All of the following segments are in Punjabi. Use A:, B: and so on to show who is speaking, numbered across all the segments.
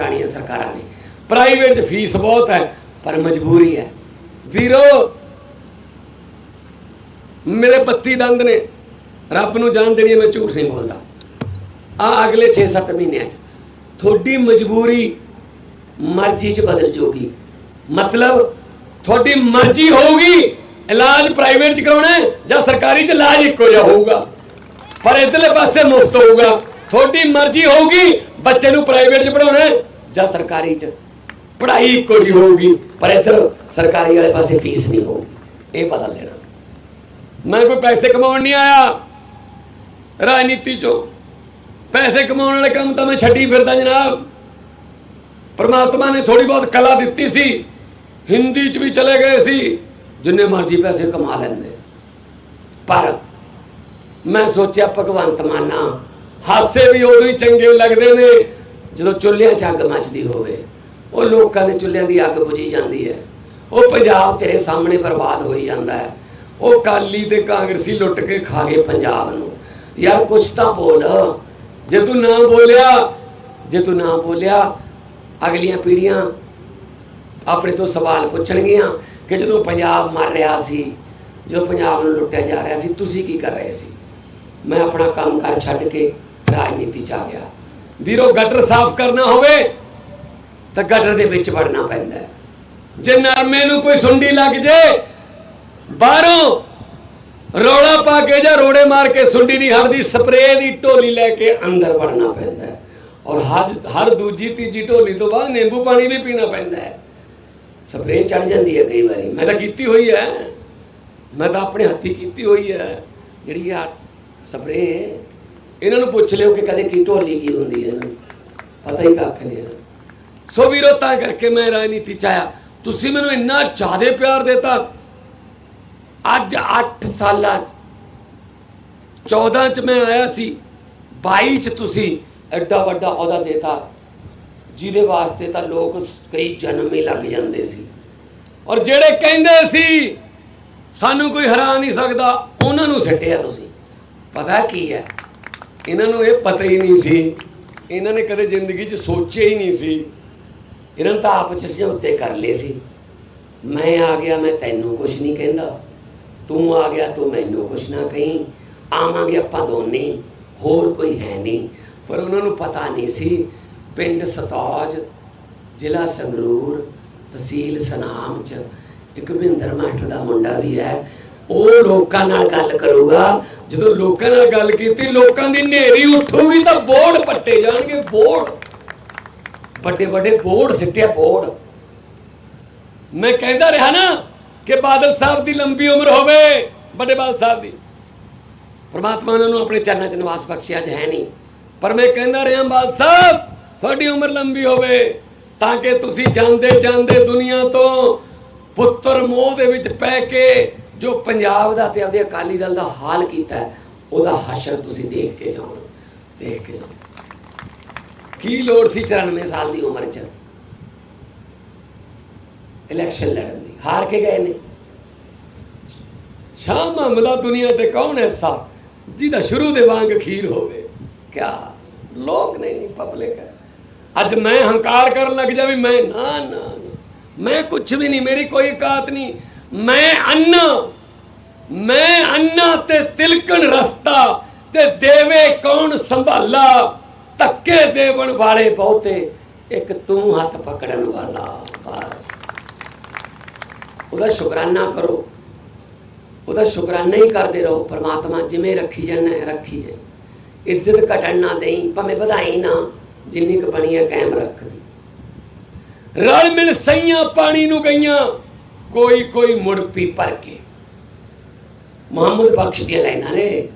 A: ਪੁਰਾਣੀਆਂ ਸਰਕਾਰਾਂ ਨੇ। ਪ੍ਰਾਈਵੇਟ 'ਚ ਫੀਸ ਬਹੁਤ ਹੈ, ਪਰ ਮਜਬੂਰੀ ਹੈ। ਵੀਰੋ, ਮੇਰੇ 32 ਦੰਦ ਨੇ, ਰੱਬ ਨੂੰ ਜਾਣ ਦੇਣੀ ਮੈਂ ਝੂਠ ਨਹੀਂ ਬੋਲਦਾ। ਆ ਅਗਲੇ 6-7 ਮਹੀਨਿਆਂ 'ਚ, ਤੁਹਾਡੀ ਮਜਬੂਰੀ ਮਰਜ਼ੀ 'ਚ ਬਦਲ ਜਾਊਗੀ। ਮਤਲਬ, ਤੁਹਾਡੀ ਮਰਜ਼ੀ ਹੋਊਗੀ, ਇਲਾਜ ਪ੍ਰਾਈਵੇਟ 'ਚ ਕਰਾਉਣਾ ਜਾਂ ਸਰਕਾਰੀ 'ਚ ਇਲਾਜ ਇੱਕੋ ਜਿਹਾ ਹੋਊਗਾ। ਪਰ ਇਧਰਲੇ ਪਾਸੇ ਮੁਫਤ ਹੋਊਗਾ। ਤੁਹਾਡੀ ਮਰਜ਼ੀ ਹੋਊਗੀ, ਬੱਚੇ ਨੂੰ ਪ੍ਰਾਈਵੇਟ 'ਚ ਪੜਾਉਣਾ ਜਾਂ ਸਰਕਾਰੀ 'ਚ? ਪੜ੍ਹਾਈ ਇੱਕੋ ਜਿਹੀ ਹੋਊਗੀ, ਪਰ ਇੱਧਰ ਸਰਕਾਰੀ ਵਾਲੇ ਪਾਸੇ ਫੀਸ ਨਹੀਂ ਹੋਊਗੀ। ਇਹ ਪਤਾ ਲੈਣਾ। ਮੈਂ ਕੋਈ ਪੈਸੇ ਕਮਾਉਣ ਨਹੀਂ ਆਇਆ। ਰਾਜਨੀਤੀ 'ਚੋਂ। ਪੈਸੇ ਕਮਾਉਣ ਵਾਲੇ ਕੰਮ ਤਾਂ ਮੈਂ ਛੱਡੀ ਫਿਰਦਾ ਜਨਾਬ। ਪਰਮਾਤਮਾ ਨੇ ਥੋੜੀ ਬਹੁਤ ਕਲਾ ਦਿੱਤੀ ਸੀ। ਹਿੰਦੀ 'ਚ ਵੀ ਚਲੇ ਗਏ ਸੀ। ਜਿੰਨੇ ਮਰਜ਼ੀ ਪੈਸੇ ਕਮਾ ਲੈਂਦੇ। ਪਰ ਮੈਂ ਸੋਚਿਆ, ਭਗਵੰਤ ਮਾਨਾ, ਹਾਸੇ ਵੀ ਉਦੋਂ ਹੀ ਚੰਗੇ ਲੱਗਦੇ ਨੇ। ਜਦੋਂ ਚੁੱਲ੍ਹਿਆਂ 'ਚ ਅੱਗ ਮੱਚਦੀ ਹੋਵੇ, ਉਹ ਲੋਕਾਂ ਦੇ ਚੁੱਲ੍ਹਿਆਂ ਦੀ ਅੱਗ ਬੁਝੀ ਜਾਂਦੀ ਹੈ। ਉਹ ਪੰਜਾਬ ਤੇਰੇ ਸਾਹਮਣੇ ਬਰਬਾਦ ਹੋਈ ਜਾਂਦਾ ਹੈ। ਉਹ ਕਾਲੀ ਤੇ ਕਾਂਗਰਸੀ ਲੁੱਟ ਕੇ ਖਾ ਗਏ ਪੰਜਾਬ ਨੂੰ। ਯਾਰ ਕੁਛ ਤਾਂ ਬੋਲ। ਜੇ ਤੂੰ ਨਾ ਬੋਲਿਆ, ਜੇ ਤੂੰ ਨਾ ਬੋਲਿਆ, ਅਗਲੀਆਂ ਪੀੜ੍ਹੀਆਂ ਆਪਣੇ ਤੋਂ ਸਵਾਲ ਪੁੱਛਣਗੀਆਂ ਕਿ ਜਦੋਂ ਪੰਜਾਬ ਮਰ ਰਿਹਾ ਸੀ, ਜਦੋਂ ਪੰਜਾਬ ਨੂੰ ਲੁੱਟਿਆ ਜਾ ਰਿਹਾ ਸੀ, ਤੁਸੀਂ ਕੀ ਕਰ ਰਹੇ ਸੀ? ਮੈਂ ਆਪਣਾ ਕੰਮ ਕਰ ਛੱਡ ਕੇ ਰਾਜਨੀਤੀ ਚ ਆ ਗਿਆ। ਵੀਰੋ, ਗਟਰ ਸਾਫ਼ ਕਰਨਾ ਹੋਵੇ ਤਾਂ ਗਟਰ ਦੇ ਵਿੱਚ ਵੜਨਾ ਪੈਂਦਾ ਜੇ ਨਰਮੇ ਨੂੰ ਕੋਈ ਸੁੰਡੀ ਲੱਗ ਜੇ, ਬਾਹਰੋਂ ਰੌਲਾ ਪਾ ਕੇ ਜਾਂ ਰੋੜੇ ਮਾਰ ਕੇ ਸੁੰਡੀ ਨਹੀਂ ਹਟਦੀ, ਸਪਰੇਅ ਦੀ ਢੋਲੀ ਲੈ ਕੇ ਅੰਦਰ ਵੜਨਾ ਪੈਂਦਾ ਔਰ ਹਰ ਹਰ ਦੂਜੀ, ਤੀਜੀ ਢੋਲੀ ਤੋਂ ਬਾਅਦ ਨਿੰਬੂ ਪਾਣੀ ਵੀ ਪੀਣਾ ਪੈਂਦਾ ਹੈ। ਸਪਰੇਅ ਚੜ ਜਾਂਦੀ ਹੈ ਕਈ ਵਾਰੀ। ਮੈਂ ਤਾਂ ਕੀਤੀ ਹੋਈ ਹੈ। ਮੈਂ ਤਾਂ ਆਪਣੇ ਹੱਥੀ ਕੀਤੀ ਹੋਈ ਹੈ। ਜਿਹੜੀ ਆ ਸਪਰੇਅ ਇਹਨਾਂ ਨੂੰ ਪੁੱਛ ਲਿਓ ਕਿ ਕਦੇ ਕੀ ਢੋਲੀ ਕੀ ਹੁੰਦੀ ਹੈ ਪਤਾ ਹੀ ਕੱਖ ਨਹੀਂ ਹੈ। ਸੋ ਵੀਰੋ, ਤਾਂ ਕਰਕੇ ਮੈਂ ਰਾਜਨੀਤੀ ਚ ਆਇਆ। ਤੁਸੀਂ ਮੈਨੂੰ ਇੰਨਾ ਜ਼ਿਆਦਾ ਪਿਆਰ ਦਿੱਤਾ। ਅੱਜ 8 ਸਾਲਾਂ ਚ 14 ਚ ਮੈਂ ਆਇਆ ਸੀ। 22 ਚ ਤੁਸੀਂ ਐਡਾ ਵੱਡਾ ਅਹੁਦਾ ਦਿੱਤਾ। ਜਿਹਦੇ ਵਾਸਤੇ ਤਾਂ ਲੋਕ ਕਈ ਜਨਮ ਹੀ ਲੱਗ ਜਾਂਦੇ ਸੀ। ਔਰ ਜਿਹੜੇ ਕਹਿੰਦੇ ਸੀ, ਸਾਨੂੰ ਕੋਈ ਹਰਾ ਨਹੀਂ ਸਕਦਾ, ਉਹਨਾਂ ਨੂੰ ਸਿੱਟਿਆ ਤੁਸੀਂ। ਪਤਾ ਕੀ ਹੈ? ਇਹਨਾਂ ਨੂੰ ਇਹ ਪਤਾ ਹੀ ਨਹੀਂ ਸੀ। ਇਹਨਾਂ ਨੇ ਕਦੇ ਜ਼ਿੰਦਗੀ 'ਚ ਸੋਚਿਆ ਹੀ ਨਹੀਂ ਸੀ। ਇਹਨਾਂ ਨੇ ਤਾਂ ਆਪ 'ਚ ਸਮਝੌਤੇ ਕਰ ਲਏ ਸੀ। ਮੈਂ ਆ ਗਿਆ, ਮੈਂ ਤੈਨੂੰ ਕੁਝ ਨਹੀਂ ਕਹਿੰਦਾ। ਤੂੰ ਆ ਗਿਆ, ਤੂੰ ਮੈਨੂੰ ਕੁਝ ਨਾ ਕਹੀਂ। ਆਵਾਂਗੇ ਆਪਾਂ ਦੋਨੇ, ਹੋਰ ਕੋਈ ਹੈ ਨਹੀਂ। ਪਰ ਉਹਨਾਂ ਨੂੰ ਪਤਾ ਨਹੀਂ ਸੀ। ਪਿੰਡ ਸਤੌਜ, ਜ਼ਿਲ੍ਹਾ ਸੰਗਰੂਰ, ਤਹਿਸੀਲ ਸਨਾਮ ਚ ਇੱਕ ਮਹਿੰਦਰ ਮਾਸਟਰ ਦਾ ਮੁੰਡਾ ਵੀ ਹੈ। ਉਹ ਲੋਕਾਂ ਨਾਲ ਗੱਲ ਕਰੂਗਾ। ਜਦੋਂ ਲੋਕਾਂ ਨਾਲ ਗੱਲ ਕੀਤੀ, ਲੋਕਾਂ ਦੀ ਨੇਰੀ ਉੱਠੂਗੀ ਤਾਂ ਬੋਰਡ ਪੱਟੇ ਜਾਣਗੇ, ਬੋਰਡ। ਵੱਡੇ ਵੱਡੇ ਬੋਰਡ ਸਿੱਟਿਆ ਬੋਰਡ। ਮੈਂ ਕਹਿੰਦਾ ਰਿਹਾ ਨਾ ਕਿ ਬਾਦਲ ਸਾਹਿਬ ਦੀ ਲੰਬੀ ਉਮਰ ਹੋਵੇ, ਵੱਡੇ ਬਾਦਲ ਸਾਹਿਬ ਦੀ। ਪਰਮਾਤਮਾ ਨੂੰ ਆਪਣੇ ਚਰਨਾਂ 'ਚ ਨਿਵਾਸ ਬਖਸ਼ਿਆ, ਅੱਜ ਹੈ ਨਹੀਂ। ਪਰ ਮੈਂ ਕਹਿੰਦਾ ਰਿਹਾ, ਬਾਦਲ ਸਾਹਿਬ, ਤੁਹਾਡੀ ਉਮਰ ਲੰਬੀ ਹੋਵੇ, ਤਾਂ ਕਿ ਤੁਸੀਂ ਜਾਂਦੇ ਜਾਂਦੇ ਦੁਨੀਆ ਤੋਂ ਪੁੱਤਰ ਮੋਹ ਦੇ ਵਿੱਚ ਪੈ ਕੇ ਜੋ ਪੰਜਾਬ ਦਾ ਤੇ ਆਪਦੇ ਅਕਾਲੀ ਦਲ ਦਾ ਹਾਲ ਕੀਤਾ ਉਹਦਾ ਹਸ਼ਰ ਤੁਸੀਂ ਦੇਖ ਕੇ ਜਾਓ, ਦੇਖ ਕੇ ਜਾਓ। ਕੀ ਲੋੜ ਸੀ 94 ਸਾਲ ਦੀ ਉਮਰ 'ਚ? ਇਲੈਕਸ਼ਨ ਲੜਨ ਦੀ, ਹਾਰ ਕੇ ਗਏ ਨੇ। ਸ਼ਾਮ ਮਾਮਲਾ ਦੁਨੀਆ ਤੇ ਕੌਣ ਐਸਾ ਜਿਹਦਾ ਸ਼ੁਰੂ ਦੇ ਵਾਂਗ ਖੀਰ ਹੋਵੇ। ਕਿਆ ਲੋਕ ਨਹੀਂ ਪਬਲਿਕ ਹੈ। ਅੱਜ ਮੈਂ ਹੰਕਾਰ ਕਰਨ ਲੱਗ ਜਾ ਵੀ ਮੈਂ ਨਾ ਨਾ ਮੈਂ ਕੁਝ ਵੀ ਨਹੀਂ, ਮੇਰੀ ਕੋਈ ਔਕਾਤ ਨਹੀਂ। ਮੈਂ ਅੰਨਾ ਮੈਂ ਅੰਨਾ ਤੇ ਤਿਲਕਣ ਰਸਤਾ ਤੇ ਦੇਵੇ ਕੌਣ ਸੰਭਾਲਾ? ਧੱਕੇ ਦੇਵਣ ਵਾਲੇ ਬਹੁਤੇ, ਇੱਕ ਤੂੰ ਹੱਥ ਪਕੜਨ ਵਾਲਾ, ਬਸ। ਉਹਦਾ ਸ਼ੁਕਰਾਨਾ ਕਰੋ। ਉਹਦਾ ਸ਼ੁਕਰਾਨਾ ਹੀ ਕਰਦੇ ਰਹੋ, ਪ੍ਰਮਾਤਮਾ ਜਿਵੇਂ ਰੱਖੀ ਜਾਂਦਾ ਹੈ, ਰੱਖੀ ਜੇ ਇੱਜ਼ਤ ਘਟਣ ਨਾ ਦੇਈ, ਭਾਵੇਂ ਵਧਾਈ ਨਾ, ਜਿੰਨੀ ਕੁ ਬਣੀ ਹੈ, ਕਾਇਮ ਰੱਖਣੀ ਰਲ ਮਿਲ ਸਈਆਂ ਪਾਣੀ ਨੂੰ ਗਈਆਂ ਕੋਈ ਕੋਈ ਮੁੜ ਪੀ ਭਰ ਕੇ। ਮੁਹੰਮਦ ਬਖਸ਼ ਦੀਆਂ ਲਾਈਨਾਂ ਨੇ।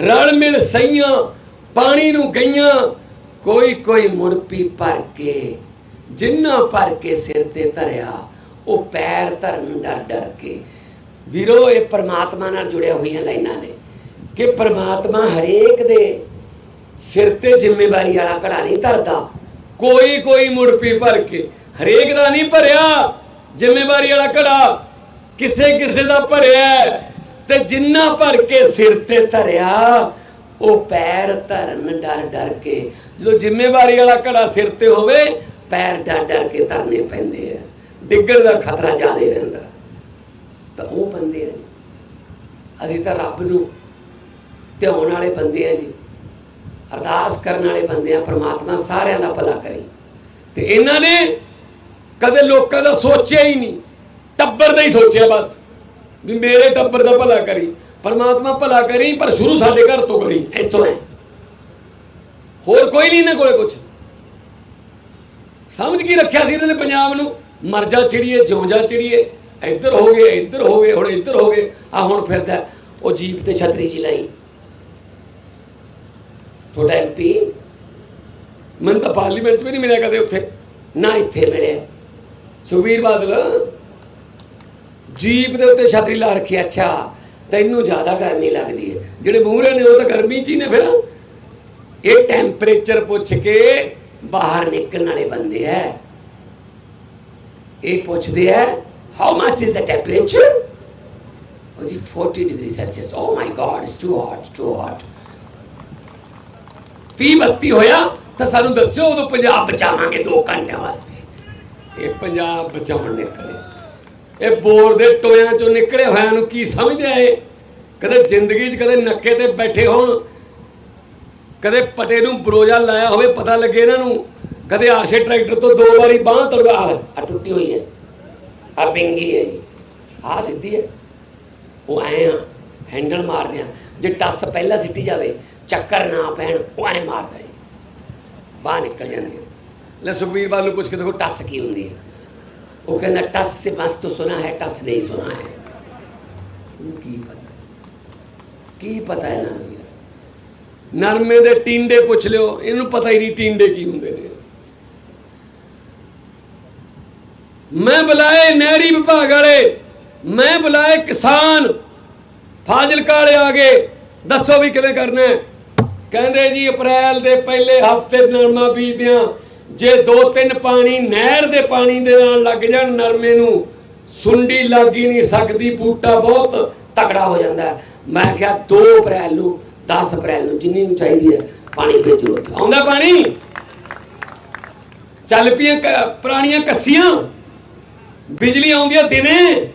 A: ਰਲ ਮਿਲ ਸਈਆਂ, ਪਾਣੀ ਨੂੰ ਗਈਆਂ, ਕੋਈ ਕੋਈ ਮੁੜ ਪੀ ਭਰ ਕੇ। ਜਿੰਨਾ ਭਰ ਕੇ ਸਿਰ ਤੇ ਧਰਿਆ, ਉਹ ਪੈਰ ਧਰਨ ਡਰ ਡਰ ਕੇ। ਵੀਰੋ, ਇਹ ਪਰਮਾਤਮਾ ਨਾਲ ਜੁੜਿਆ ਹੋਈਆਂ ਲਾਈਨਾਂ ਨੇ ਕਿ ਪ੍ਰਮਾਤਮਾ ਹਰੇਕ ਦੇ ਸਿਰ ਤੇ ਜ਼ਿੰਮੇਵਾਰੀ ਵਾਲਾ ਘੜਾ ਨਹੀਂ ਧਰਦਾ। ਕੋਈ ਕੋਈ ਮੁੜ ਪੀ ਭਰ ਕੇ। ਹਰੇਕ ਦਾ ਨਹੀਂ ਭਰਿਆ। ਜ਼ਿੰਮੇਵਾਰੀ ਵਾਲਾ ਘੜਾ ਕਿਸੇ ਕਿਸੇ ਦਾ ਭਰਿਆ ਤੇ ਜਿੰਨਾ ਭਰ ਕੇ ਸਿਰ ਤੇ ਧਰਿਆ, ਉਹ ਪੈਰ ਧਰਨ ਡਰ ਡਰ ਕੇ। ਜਦੋਂ ਜ਼ਿੰਮੇਵਾਰੀ ਵਾਲਾ ਘੜਾ ਸਿਰ ਤੇ ਹੋਵੇ, ਪੈਰ ਡਰ ਡਰ ਕੇ ਧਰਨੇ ਪੈਂਦੇ ਆ। ਡਿੱਗਣ ਦਾ ਖਤਰਾ ਜ਼ਿਆਦਾ ਰਹਿੰਦਾ। ਤਾਂ ਉਹ ਬੰਦੇ ਆ ਅਸੀਂ ਤਾਂ ਰੱਬ ਨੂੰ ਧਿਆਉਣ ਵਾਲੇ ਬੰਦੇ ਆ ਜੀ। ਅਰਦਾਸ ਕਰਨ ਵਾਲੇ ਬੰਦੇ ਆ, ਪ੍ਰਮਾਤਮਾ ਸਾਰਿਆਂ ਦਾ ਭਲਾ ਕਰੇ। ਤੇ ਇਹਨਾਂ ਨੇ ਕਦੇ ਲੋਕਾਂ ਦਾ ਸੋਚਿਆ ਹੀ ਨਹੀਂ। ਟੱਬਰ ਦਾ ਹੀ ਸੋਚਿਆ ਬਸ, ਵੀ ਮੇਰੇ ਟੱਬਰ ਦਾ ਭਲਾ ਕਰੀ, ਪਰਮਾਤਮਾ ਭਲਾ ਕਰੀ, ਪਰ ਸ਼ੁਰੂ ਸਾਡੇ ਘਰ ਤੋਂ ਕਰੀ, ਇੱਥੋਂ। ਹੈ ਹੋਰ ਕੋਈ ਨਹੀਂ ਇਹਨਾਂ ਕੋਲੇ ਕੁਝ ਸਮਝ ਕੀ ਰੱਖਿਆ ਸੀ ਇਹਨਾਂ ਨੇ ਪੰਜਾਬ ਨੂੰ? ਮਰਜ਼ਾ ਚਿੜੀਏ, ਜਿਉਂ ਜਾ ਚਿੜੀਏ, ਇੱਧਰ ਹੋ ਗਏ, ਇੱਧਰ ਹੋ ਗਏ, ਹੁਣ ਇੱਧਰ ਹੋ ਗਏ ਆ ਹੁਣ ਫਿਰਦਾ ਉਹ ਜੀਪ ਤੇ ਛਤਰੀ ਜੀ ਲਈ। ਤੁਹਾਡਾ ਐਮਪੀ ਮੈਨੂੰ ਤਾਂ ਪਾਰਲੀਮੈਂਟ 'ਚ ਵੀ ਨਹੀਂ ਮਿਲਿਆ ਕਦੇ ਉੱਥੇ। ਨਾ ਇੱਥੇ ਮਿਲਿਆ। ਸੁਖਬੀਰ ਬਾਦਲ, ਜੀਪ ਦੇ ਉੱਤੇ ਛਤਰੀ ਲਾ ਰੱਖੀ, ਅੱਛਾ, ਤੈਨੂੰ ਜ਼ਿਆਦਾ ਗਰਮੀ ਲੱਗਦੀ ਹੈ। ਜਿਹੜੇ ਮੂਹਰੇ ਨੇ ਉਹ ਤਾਂ ਗਰਮੀ 'ਚ ਹੀ ਨੇ ਫਿਰ। ਇਹ ਟੈਂਪਰੇਚਰ ਪੁੱਛ ਕੇ ਬਾਹਰ ਨਿਕਲਣ ਵਾਲੇ ਬੰਦੇ ਐ। ਇਹ ਪੁੱਛਦੇ ਐ how much is the temperature ਉਹ ਜੀ 40 degree Celsius oh my God it's too hot too hot 30 32 ਹੋਇਆ ਤਾਂ ਸਾਨੂੰ ਦੱਸਿਓ ਉਦੋਂ ਪੰਜਾਬ ਬਚਾਵਾਂਗੇ 2 ਘੰਟਿਆਂ ਵਾਸਤੇ। ਇਹ ਪੰਜਾਬ ਬਚਾਉਣ ਨਿਕਲੇ। ਇਹ ਬੋਰ ਦੇ ਟੋਇਆਂ ਚੋਂ ਨਿਕਲੇ ਹੋਇਆਂ ਨੂੰ ਕੀ ਸਮਝਦੇ ਆ ਕਦੇ ਜ਼ਿੰਦਗੀ 'ਚ ਕਦੇ ਨੱਕੇ ਤੇ ਬੈਠੇ ਹੋਣ, ਕਦੇ ਪਟੇ ਨੂੰ ਬਰੋਜਾ ਲਾਇਆ ਹੋਵੇ ਪਤਾ ਲੱਗੇ ਇਹਨਾਂ ਨੂੰ, ਕਦੇ ਆਸ਼ੇ ਟਰੈਕਟਰ ਤੋਂ ਦੋ ਵਾਰੀ ਬਾਹ ਤੜਵਾ। ਆ ਟੁੱਟੀ ਹੋਈ ਹੈ। ਆ ਪਿੰਗੀ ਹੈ ਜੀ। ਆ ਸਿੱਧੀ ਹੈ। ਉਹ ਐ ਆ, ਹੈਂਡਲ ਮਾਰਦੇ ਆ। ਜੇ ਟੱਸ ਪਹਿਲਾਂ ਸਿੱਟੀ ਜਾਵੇ, ਚੱਕਰ ਨਾ ਪੈਣ, ਉਹ ਐ ਮਾਰਦਾ ਹੈ ਬਾਹਰ ਨਿਕਲ ਜਾਂਦੀ ਹੈ। ਲੈ ਸੁਖਬੀਰ ਬਾਲ ਨੂੰ ਪੁੱਛ ਕੇ ਦੇਖੋ ਟੱਸ ਕੀ ਹੁੰਦੀ ਹੈ। ਉਹ ਕਹਿੰਦਾ ਟੱਸ ਸੇ ਬਸ ਤੋਂ ਸੁਣਾ ਹੈ, ਟੱਸ ਨਹੀਂ ਸੁਣਾ ਹੈ। ਕੀ ਪਤਾ? ਕੀ ਪਤਾ ਇਹਨਾਂ ਨੂੰ? ਨਰਮੇ ਦੇ ਟਿੰਡੇ ਪੁੱਛ ਲਿਓ, ਇਹਨੂੰ ਪਤਾ ਹੀ ਨਹੀਂ ਟਿੰਡੇ ਕੀ ਹੁੰਦੇ ਨੇ। ਮੈਂ ਬੁਲਾਏ ਨਹਿਰੀ ਵਿਭਾਗ ਵਾਲੇ, ਮੈਂ ਬੁਲਾਏ ਕਿਸਾਨ। ਫਾਜ਼ਿਲਕਾ ਵਾਲੇ ਆ ਗਏ, ਦੱਸੋ ਵੀ ਕਿਵੇਂ ਕਰਨਾ ਕਹਿੰਦੇ ਜੀ ਅਪ੍ਰੈਲ ਦੇ ਪਹਿਲੇ ਹਫ਼ਤੇ ਨਰਮਾ ਬੀਜਦਿਆਂ ਜੇ ਦੋ ਤਿੰਨ ਪਾਣੀ ਨਹਿਰ ਦੇ ਪਾਣੀ ਦੇ ਨਾਲ ਲੱਗ ਜਾਣ ਨਰਮੇ ਨੂੰ, ਸੁੰਡੀ ਲੱਗ ਹੀ ਨਹੀਂ ਸਕਦੀ, ਬੂਟਾ ਬਹੁਤ ਤਕੜਾ ਹੋ ਜਾਂਦਾ ਮੈਂ ਕਿਹਾ 2 ਅਪ੍ਰੈਲ ਨੂੰ 10 ਅਪ੍ਰੈਲ ਨੂੰ ਜਿੰਨੀ ਨੂੰ ਚਾਹੀਦੀ ਹੈ, ਪਾਣੀ ਭੇਜੋ ਆਉਂਦਾ ਪਾਣੀ? ਚੱਲ ਪਈਆਂ ਪੁਰਾਣੀਆਂ ਕੱਸੀਆਂ। ਬਿਜਲੀ ਆਉਂਦੀ ਹੈ ਦਿਨੇ।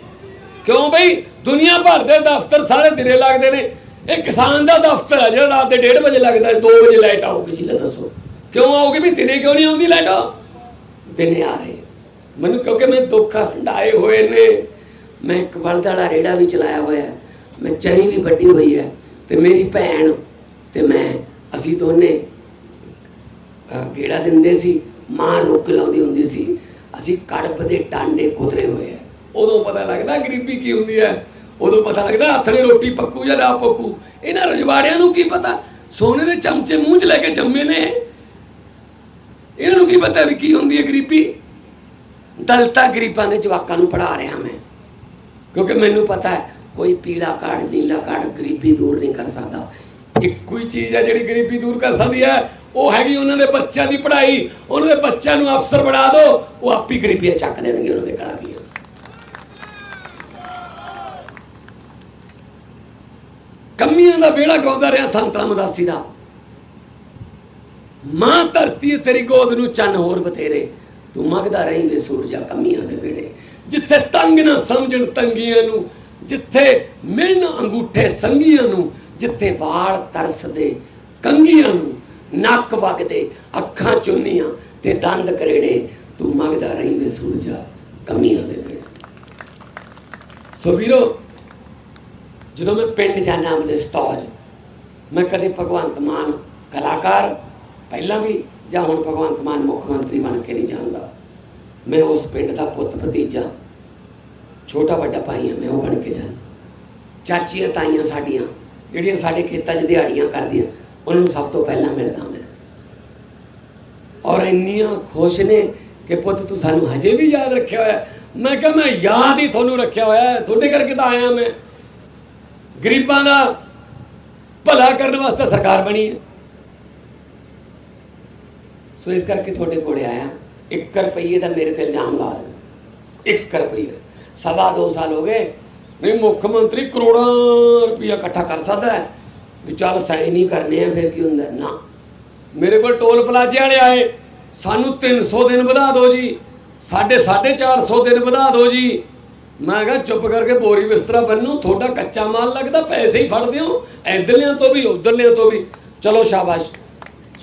A: ਕਿਉਂ ਬਈ? ਦੁਨੀਆ ਭਰ ਦੇ ਦਫ਼ਤਰ ਸਾਰੇ ਦਿਨੇ ਲੱਗਦੇ ਨੇ। ਇਹ ਕਿਸਾਨ ਦਾ ਦਫ਼ਤਰ ਹੈ ਜਿਹੜਾ ਰਾਤ ਦੇ 1:30 ਵਜੇ ਲੱਗਦਾ 2 ਵਜੇ ਲਾਈਟ ਆਊਗੀ ਜੀ ਲੈ ਦੱਸੋ। ਕਿਉਂ ਆਓਗੇ ਵੀ ਦਿਨੇ ਕਿਉਂ ਨਹੀਂ ਆਉਂਦੀ ਲਾਈਟ? ਦਿਨੇ ਆ ਰਹੀ। ਮੈਨੂੰ ਕਿਉਂਕਿ ਮੈਂ ਦੁੱਖ ਹੰਡਾਏ ਹੋਏ ਨੇ। ਮੈਂ ਇੱਕ ਬਲਦ ਵਾਲਾ ਰੇੜਾ ਵੀ ਚਲਾਇਆ ਹੋਇਆ ਮੈਂ ਚਣੀ ਵੀ ਵੱਡੀ ਹੋਈ ਹੈ ਤੇ ਮੇਰੀ ਭੈਣ ਤੇ ਮੈਂ, ਅਸੀਂ ਦੋਨੇ ਗੇੜਾ ਦਿੰਦੇ ਸੀ, ਮਾਂ ਰੁੱਕ ਲਾਉਂਦੀ ਹੁੰਦੀ ਸੀ। ਅਸੀਂ ਕੜਬ ਦੇ ਟਾਂਡੇ ਕੁਤਰੇ ਹੋਏ ਆ ਉਦੋਂ ਪਤਾ ਲੱਗਦਾ ਗਰੀਬੀ ਕੀ ਹੁੰਦੀ ਹੈ। ਉਦੋਂ ਪਤਾ ਲੱਗਦਾ ਹੱਥ ਨੇ ਰੋਟੀ ਪੱਕੂ ਜਾਂ ਨਾ ਪੱਕੂ। ਇਹਨਾਂ ਰਜਵਾੜਿਆਂ ਨੂੰ ਕੀ ਪਤਾ? ਸੋਨੇ ਦੇ ਚਮਚੇ ਮੂੰਹ 'ਚ ਲੈ ਕੇ ਜੰਮੇ ਨੇ। ਇਹਨਾਂ ਨੂੰ ਕੀ ਪਤਾ ਵੀ ਕੀ ਹੁੰਦੀ ਹੈ ਗਰੀਬੀ? ਦਲਤਾ ਗਰੀਬਾਂ ਦੇ ਜਵਾਕਾਂ ਨੂੰ ਪੜਾ ਰਿਹਾ ਮੈਂ। ਕਿਉਂਕਿ ਮੈਨੂੰ ਪਤਾ ਹੈ, ਕੋਈ ਪੀਲਾ ਕਾਰਡ, ਨੀਲਾ ਕਾਰਡ ਗਰੀਬੀ ਦੂਰ ਨਹੀਂ ਕਰ ਸਕਦਾ। ਇੱਕੋ ਹੀ ਚੀਜ਼ ਹੈ ਜਿਹੜੀ ਗਰੀਬੀ ਦੂਰ ਕਰ ਸਕਦੀ ਹੈ, ਉਹ ਹੈਗੀ ਉਹਨਾਂ ਦੇ ਬੱਚਿਆਂ ਦੀ ਪੜ੍ਹਾਈ। ਉਹਨਾਂ ਦੇ ਬੱਚਿਆਂ ਨੂੰ ਅਫਸਰ ਬਣਾ ਦਿਓ, ਉਹ ਆਪੀ ਗਰੀਬੀਆਂ ਚੱਕ ਦੇਣਗੇ ਉਹਨਾਂ ਦੇ ਘਰਾਂ ਦੀਆਂ। ਕਮੀਆਂ ਦਾ ਵਿਹੜਾ ਗਾਉਂਦਾ ਰਿਹਾ ਸੰਤਰਾ ਮਦਾਸੀ ਦਾ। ਮਾਂ ਧਰਤੀ ਤੇਰੀ ਗੋਦ ਨੂੰ ਚੰਨ ਹੋਰ ਬਤੇਰੇ ਤੂੰ ਮੰਗਦਾ ਰਹੀਂ ਸੂਰਜਾ ਕਮੀਆਂ ਦੇ ਵੇੜੇ ਜਿੱਥੇ ਤੰਗ ਨਾ ਸਮਝਣ ਤੰਗੀਆਂ ਨੂੰ, ਜਿੱਥੇ ਮਿਲਣ ਅੰਗੂਠੇ ਸੰਗੀਆਂ ਨੂੰ, ਜਿੱਥੇ ਵਾਲ ਤਰਸਦੇ ਕੰਗੀਆਂ ਨੂੰ, ਨੱਕ ਵਗਦੇ ਅੱਖਾਂ ਚੁੰਨੀਆਂ ਤੇ ਦੰਦ ਕਰੇੜੇ, ਤੂੰ ਮੰਗਦਾ ਰਹੀਂ ਵੇ ਸੂਰਜਾ ਕਮੀਆਂ ਦੇ ਵੇੜੇ ਸੋ ਵੀਰੋ, ਜਦੋਂ ਮੈਂ ਪਿੰਡ ਜਾਣਾ ਆਪਣੇ ਸਟਾਜ, ਮੈਂ ਕਦੇ ਭਗਵੰਤ ਮਾਨ ਕਲਾਕਾਰ ਪਹਿਲਾਂ ਵੀ ਜਾਂ ਹੁਣ ਭਗਵੰਤ ਮਾਨ ਮੁੱਖ ਮੰਤਰੀ ਬਣ ਕੇ ਨਹੀਂ ਜਾਣਦਾ। ਮੈਂ ਉਸ ਪਿੰਡ ਦਾ ਪੁੱਤ ਭਤੀਜਾ, ਛੋਟਾ ਵੱਡਾ ਭਾਈ ਹਾਂ, ਮੈਂ ਉਹ ਬਣ ਕੇ ਜਾਣਾ। ਚਾਚੀਆਂ ਤਾਈਆਂ ਸਾਡੀਆਂ, ਜਿਹੜੀਆਂ ਸਾਡੇ ਖੇਤਾਂ 'ਚ ਦਿਹਾੜੀਆਂ ਕਰਦੀਆਂ, ਉਹਨਾਂ ਨੂੰ ਸਭ ਤੋਂ ਪਹਿਲਾਂ ਮਿਲਦਾ ਮੈਂ। ਔਰ ਇੰਨੀਆਂ ਖੁਸ਼ ਨੇ ਕਿ ਪੁੱਤ, ਤੂੰ ਸਾਨੂੰ ਹਜੇ ਵੀ ਯਾਦ ਰੱਖਿਆ ਹੋਇਆ। ਮੈਂ ਕਿਹਾ, ਮੈਂ ਯਾਦ ਹੀ ਤੁਹਾਨੂੰ ਰੱਖਿਆ ਹੋਇਆ ਤੁਹਾਡੇ ਕਰਕੇ ਤਾਂ ਆਇਆ ਮੈਂ। ਗਰੀਬਾਂ ਦਾ ਭਲਾ ਕਰਨ ਵਾਸਤੇ ਸਰਕਾਰ ਬਣੀ ਹੈ। ਸੋ ਇਸ ਕਰਕੇ ਤੁਹਾਡੇ ਕੋਲੇ ਆਇਆ। 1 ਰੁਪਈਏ ਦਾ ਮੇਰੇ ਤੇ ਇਲਜ਼ਾਮ ਲਾ ਦੇ 1 ਰੁਪਈਏ। ਸਵਾ ਦੋ ਸਾਲ ਹੋ ਗਏ। ਨਹੀਂ, ਮੁੱਖ ਮੰਤਰੀ ਕਰੋੜਾਂ ਰੁਪਈਆ ਇਕੱਠਾ ਕਰ ਸਕਦਾ ਹੈ। ਵੀ ਚੱਲ ਸਾਈਨ ਹੀ ਕਰਨੇ ਆ, ਫਿਰ ਕੀ ਹੁੰਦਾ? ਨਾ। ਮੇਰੇ ਕੋਲ ਟੋਲ ਪਲਾਜ਼ੇ ਵਾਲੇ ਆਏ। ਸਾਨੂੰ 300 ਦਿਨ ਵਧਾ ਦਿਓ ਜੀ। ਸਾਡੇ 450 ਦਿਨ ਵਧਾ ਦਿਓ ਜੀ। ਮੈਂ ਕਿਹਾ, ਚੁੱਪ ਕਰਕੇ ਬੋਰੀ ਬਿਸਤਰਾ ਬੰਨੋ ਤੁਹਾਡਾ ਕੱਚਾ ਮਾਲ ਲੱਗਦਾ, ਪੈਸੇ ਹੀ ਫੜਦੇ ਹੋ। ਇਧਰਲਿਆਂ ਤੋਂ ਵੀ, ਉਧਰਲਿਆਂ ਤੋਂ ਵੀ। ਚਲੋ ਸ਼ਾਬਾਸ਼।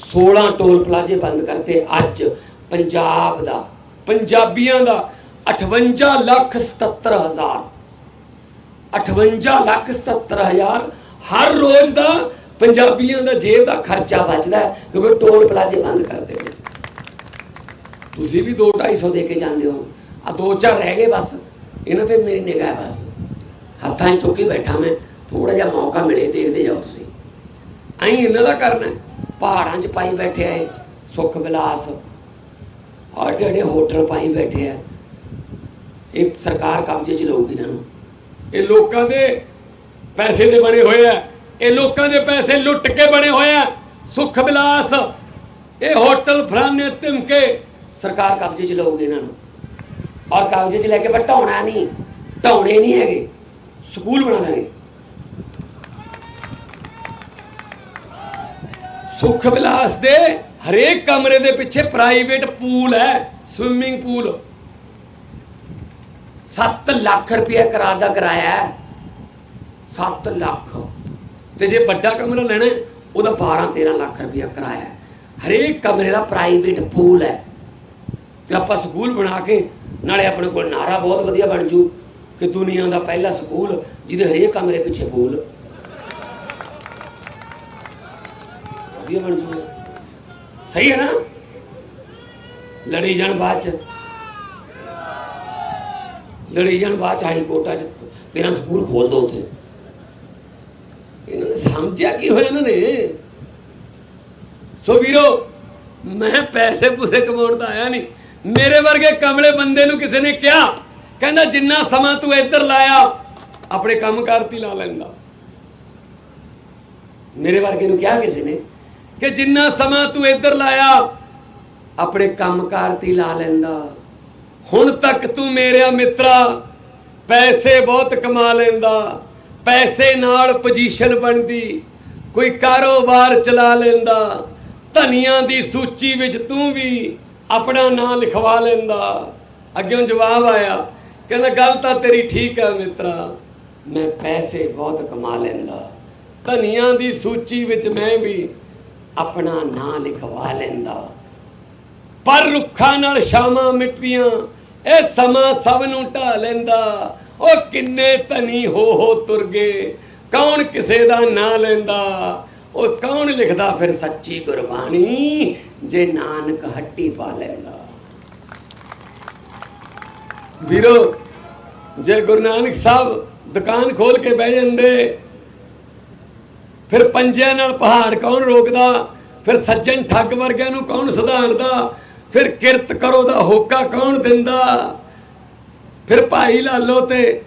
A: 16 ਟੋਲ ਪਲਾਜ਼ੇ ਬੰਦ ਕਰਤੇ ਅੱਜ ਪੰਜਾਬ ਦਾ। ਪੰਜਾਬੀਆਂ ਦਾ 58 ਲੱਖ 77 ਹਜ਼ਾਰ। 58 ਲੱਖ 77 ਹਜ਼ਾਰ ਹਰ ਰੋਜ਼ ਦਾ ਪੰਜਾਬੀਆਂ ਦਾ ਜੇਬ ਦਾ ਖਰਚਾ ਬਚਦਾ ਕਿਉਂਕਿ ਟੋਲ ਪਲਾਜ਼ੇ ਬੰਦ ਕਰਦੇ ਨੇ। ਤੁਸੀਂ ਵੀ 2 250 ਦੇ ਕੇ ਜਾਂਦੇ ਹੋ। ਆ ਦੋ ਚਾਰ ਰਹਿ ਗਏ ਬਸ। ਇਹਨਾਂ ਤੇ ਮੇਰੀ ਨਿਗਾਹ ਬਸ। ਹੱਥਾਂ 'ਚ ਚੁੱਕੀ ਬੈਠਾ ਮੈਂ। ਥੋੜਾ ਜਿਹਾ ਮੌਕਾ ਮਿਲੇ, ਦੇਖਦੇ ਜਾਓ ਤੁਸੀਂ। ਐਂ ਇਹਨਾਂ ਦਾ ਕਰਨਾ ਪਹਾੜਾਂ 'ਚ ਪਾਈ ਬੈਠੇ ਇਹ ਸੁੱਖ ਵਿਲਾਸ। ਔਰ ਜਿਹੜੇ ਹੋਟਲ ਪਾਈ ਬੈਠੇ ਆ ਇਹ ਸਰਕਾਰ ਕਬਜ਼ੇ 'ਚ ਲਊਗੀ ਇਹਨਾਂ ਨੂੰ। ਇਹ ਲੋਕਾਂ ਦੇ ਪੈਸੇ ਦੇ ਬਣੇ ਹੋਏ ਆ। ਇਹ ਲੋਕਾਂ ਦੇ ਪੈਸੇ ਲੁੱਟ ਕੇ ਬਣੇ ਹੋਏ ਆ। ਸੁੱਖ ਵਿਲਾਸ ਇਹ ਹੋਟਲ ਫਰਾਨੇ ਧਮਕੇ। ਸਰਕਾਰ ਕਬਜ਼ੇ 'ਚ ਲਊਗੀ ਇਹਨਾਂ ਨੂੰ। ਔਰ ਕਬਜ਼ੇ 'ਚ ਲੈ ਕੇ ਢਾਉਣਾ ਨਹੀਂ। ਢਾਉਣੇ ਨਹੀਂ ਹੈਗੇ। ਸਕੂਲ ਬਣਾ ਦਾਂਗੇ। ਸੁੱਖ ਵਿਲਾਸ ਦੇ ਹਰੇਕ ਕਮਰੇ ਦੇ ਪਿੱਛੇ ਪ੍ਰਾਈਵੇਟ ਪੂਲ ਹੈ ਸਵਿਮਿੰਗ ਪੂਲ 7 ਲੱਖ ਰੁਪਏ ਕਰਾ ਦਾ ਕਿਰਾਇਆ ਹੈ। 7 ਲੱਖ। ਤੇ ਜੇ ਵੱਡਾ ਕਮਰਾ ਲੈਣਾ ਉਹਦਾ 12 13 ਲੱਖ ਰੁਪਏ ਕਿਰਾਇਆ ਹਰੇਕ ਕਮਰੇ ਦਾ ਪ੍ਰਾਈਵੇਟ ਪੂਲ ਹੈ। ਤੇ ਆਪਾਂ ਸਕੂਲ ਬਣਾ ਕੇ, ਨਾਲੇ ਆਪਣੇ ਕੋਲ ਨਾਰਾ ਬਹੁਤ ਵਧੀਆ ਬਣ ਜੂ ਕਿ ਦੁਨੀਆ ਦਾ ਪਹਿਲਾ ਸਕੂਲ, ਜਿਹਦੇ ਹਰੇਕ ਕਮਰੇ ਪਿੱਛੇ ਪੂਲ ਵਧੀਆ ਬਣ ਜੂ ਸਹੀ ਹੈ ਨਾ? ਲੜੀ ਜਾਣ ਬਾਅਦ ਚ। ਲੜੀ ਜਾਣ ਬਾਅਦ ਚ ਹਾਈ ਕੋਰਟਾਂ ਚ ਤੇਰਾ ਸਕੂਲ ਖੋਲ ਦੋ ਉੱਥੇ। ਇਹਨਾਂ ਨੇ ਸਮਝਿਆ ਕੀ ਹੋਇਆ ਇਹਨਾਂ ਨੇ? ਸੋ ਵੀਰੋ, ਮੈਂ ਪੈਸੇ ਪੂਸੇ ਕਮਾਉਣ ਦਾ ਆਇਆ ਨਹੀਂ। ਮੇਰੇ ਵਰਗੇ ਕਮਲੇ ਬੰਦੇ ਨੂੰ ਕਿਸੇ ਨੇ ਕਿਹਾ, ਕਹਿੰਦਾ ਜਿੰਨਾ ਸਮਾਂ ਤੂੰ ਇੱਧਰ ਲਾਇਆ, ਆਪਣੇ ਕੰਮ ਕਰਤੀ ਲਾ ਲੈਂਦਾ। ਮੇਰੇ ਵਰਗੇ ਨੂੰ ਕਿਹਾ ਕਿਸੇ ਨੇ? ਕਿ ਜਿੰਨਾ ਸਮਾਂ ਤੂੰ ਇੱਧਰ ਲਾਇਆ, ਆਪਣੇ ਕੰਮ ਕਰਤੀ ਲਾ ਲੈਂਦਾ। ਹੁਣ ਤੱਕ ਤੂੰ ਮੇਰਿਆ ਮਿੱਤਰਾ, ਪੈਸੇ ਬਹੁਤ ਕਮਾ ਲੈਂਦਾ। ਪੈਸੇ ਨਾਲ ਪੋਜੀਸ਼ਨ ਬਣਦੀ, ਕੋਈ ਕਾਰੋਬਾਰ ਚਲਾ ਲੈਂਦਾ। ਧਨੀਆਂ ਦੀ ਸੂਚੀ ਵਿੱਚ ਤੂੰ ਵੀ ਆਪਣਾ ਨਾਂ ਲਿਖਵਾ ਲੈਂਦਾ। ਅੱਗੇ ਜਵਾਬ ਆਇਆ, ਕਹਿੰਦਾ, ਗੱਲ ਤਾਂ ਤੇਰੀ ਠੀਕ ਹੈ ਮਿੱਤਰਾ, ਮੈਂ ਪੈਸੇ ਬਹੁਤ ਕਮਾ ਲੈਂਦਾ। ਧਨੀਆਂ ਦੀ ਸੂਚੀ ਵਿੱਚ ਮੈਂ ਵੀ ਆਪਣਾ ਨਾਂ ਲਿਖਵਾ ਲੈਂਦਾ। ਪਰ ਰੁੱਖਾਂ ਨਾਲ ਸ਼ਾਮਾਂ ਮਿਟਦੀਆਂ ਇਹ ਸਮਾਂ ਸਭ ਨੂੰ ਢਾ ਲੈਂਦਾ। ਉਹ ਕਿੰਨੇ ਧਨੀ ਹੋ ਹੋ ਤੁਰ ਗਏ, ਕੌਣ ਕਿਸੇ ਦਾ ਨਾਂ ਲੈਂਦਾ? ਉਹ ਕੌਣ ਲਿਖਦਾ ਫਿਰ ਸੱਚੀ ਗੁਰਬਾਣੀ, ਜੇ ਨਾਨਕ ਹੱਟੀ ਪਾ ਲੈਂਦਾ? ਵੀਰੋ, ਜੇ ਗੁਰੂ ਨਾਨਕ ਸਾਹਿਬ ਦੁਕਾਨ ਖੋਲ ਕੇ ਬਹਿ ਜਾਂਦੇ ਫਿਰ ਪੰਜਿਆਂ ਨਾਲ ਪਹਾੜ ਕੌਣ ਰੋਕਦਾ? ਫਿਰ ਸੱਜਣ ਠੱਗ ਵਰਗਿਆਂ ਨੂੰ ਕੌਣ ਸੁਧਾਰਦਾ? ਫਿਰ ਕਿਰਤ ਕਰੋ ਦਾ ਹੋਕਾ ਕੌਣ ਦਿੰਦਾ? ਫਿਰ ਭਾਈ ਲਾਲੋ ਤੇ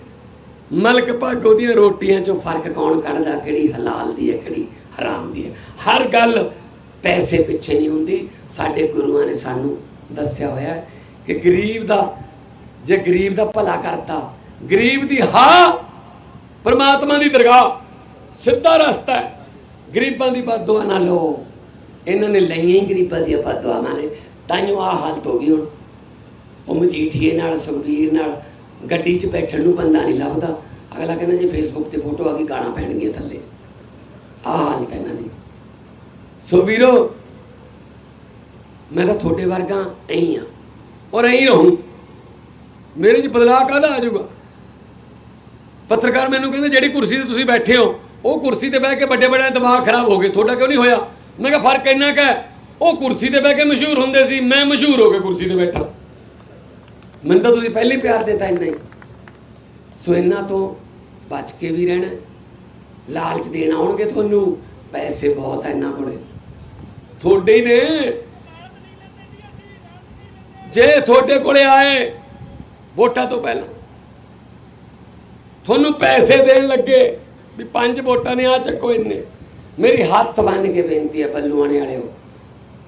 A: ਮਲਕ ਭਾਗੋ ਦੀਆਂ ਰੋਟੀਆਂ 'ਚੋਂ ਫ਼ਰਕ ਕੌਣ ਕੱਢਦਾ? ਕਿਹੜੀ ਹਲਾਲ ਦੀ ਹੈ, ਕਿਹੜੀ ਹਰਾਮ ਦੀ ਹੈ? ਹਰ ਗੱਲ ਪੈਸੇ ਪਿੱਛੇ ਨਹੀਂ ਹੁੰਦੀ। ਸਾਡੇ ਗੁਰੂਆਂ ਨੇ ਸਾਨੂੰ ਦੱਸਿਆ ਹੋਇਆ ਕਿ ਗਰੀਬ ਦਾ, ਜੇ ਗਰੀਬ ਦਾ ਭਲਾ ਕਰਤਾ, ਗਰੀਬ ਦੀ ਹਾਂ ਪਰਮਾਤਮਾ ਦੀ ਦਰਗਾਹ। ਸਿੱਧਾ ਰਸਤਾ ਹੈ। ਗਰੀਬਾਂ ਦੀ ਬਦਦੁਆ ਨਾ ਲਓ। ਇਹਨਾਂ ਨੇ ਲਈਆਂ ਹੀ ਗਰੀਬਾਂ ਦੀਆਂ ਬਦਦੁਆਵਾਂ ਨੇ। ਤਾਈਓ ਆ ਹਾਲਤ ਹੋ ਗਈ ਹੁਣ। ਉਹ ਮਜੀਠੀਏ ਨਾਲ, ਸੁਖਬੀਰ ਨਾਲ ਗੱਡੀ 'ਚ ਬੈਠਣ ਨੂੰ ਬੰਦਾ ਨਹੀਂ ਲੱਭਦਾ। ਅਗਲਾ ਕਹਿੰਦਾ ਜੀ ਫੇਸਬੁੱਕ ਤੇ ਫੋਟੋ ਆ ਗਈ ਗਾਣਾ ਪੈਣਗੀਆਂ ਥੱਲੇ। ਆਹ ਹਾਲਤ ਇਹਨਾਂ ਦੀ। ਸੋ ਵੀਰੋ, ਮੈਂ ਤਾਂ ਤੁਹਾਡੇ ਵਰਗਾ ਐਂ ਆ ਔਰ ਐਂ ਰਹੂੰ। ਮੇਰੇ 'ਚ ਬਦਲਾਅ ਕਾਹਦਾ ਆ ਜਾਊਗਾ? ਪੱਤਰਕਾਰ ਮੈਨੂੰ ਕਹਿੰਦੇ, ਜਿਹੜੀ ਕੁਰਸੀ ਤੇ ਤੁਸੀਂ ਬੈਠੇ ਹੋ ਉਹ ਕੁਰਸੀ ਤੇ ਬਹਿ ਕੇ ਵੱਡੇ ਵੱਡੇ ਦਿਮਾਗ ਖਰਾਬ ਹੋ ਗਏ ਤੁਹਾਡਾ ਕਿਉਂ ਨਹੀਂ ਹੋਇਆ? ਮੈਂ ਕਿਹਾ ਫ਼ਰਕ ਇੰਨਾ ਕੁ ਉਹ ਕੁਰਸੀ ਤੇ ਬਹਿ ਕੇ ਮਸ਼ਹੂਰ ਹੁੰਦੇ ਸੀ, ਮੈਂ ਮਸ਼ਹੂਰ ਹੋ ਕੇ ਕੁਰਸੀ ਤੇ ਬੈਠਾ। ਮੈਨੂੰ ਤਾਂ ਤੁਸੀਂ ਪਹਿਲੇ ਪਿਆਰ ਦਿੱਤਾ ਇੰਨਾ ਹੀ। ਸੋ ਇਹਨਾਂ ਤੋਂ ਬਚ ਕੇ ਵੀ ਰਹਿਣਾ, ਲਾਲਚ ਦੇਣ ਆਉਣਗੇ ਤੁਹਾਨੂੰ, ਪੈਸੇ ਬਹੁਤ ਹੈ ਇਹਨਾਂ ਕੋਲੇ। ਤੁਹਾਡੇ ਨੇ। ਜੇ ਤੁਹਾਡੇ ਕੋਲੇ ਆਏ, ਵੋਟਾਂ ਤੋਂ ਪਹਿਲਾਂ। ਤੁਹਾਨੂੰ ਪੈਸੇ ਦੇਣ ਲੱਗੇ। ਵੀ ਪੰਜ ਵੋਟਾਂ ਨੇ ਆ ਚੱਕੋ ਇੰਨੇ। ਮੇਰੀ ਹੱਥ ਬੰਨ ਕੇ ਬੇਨਤੀ ਹੈ ਬੱਲੂਆਣੇ ਵਾਲਿਓ,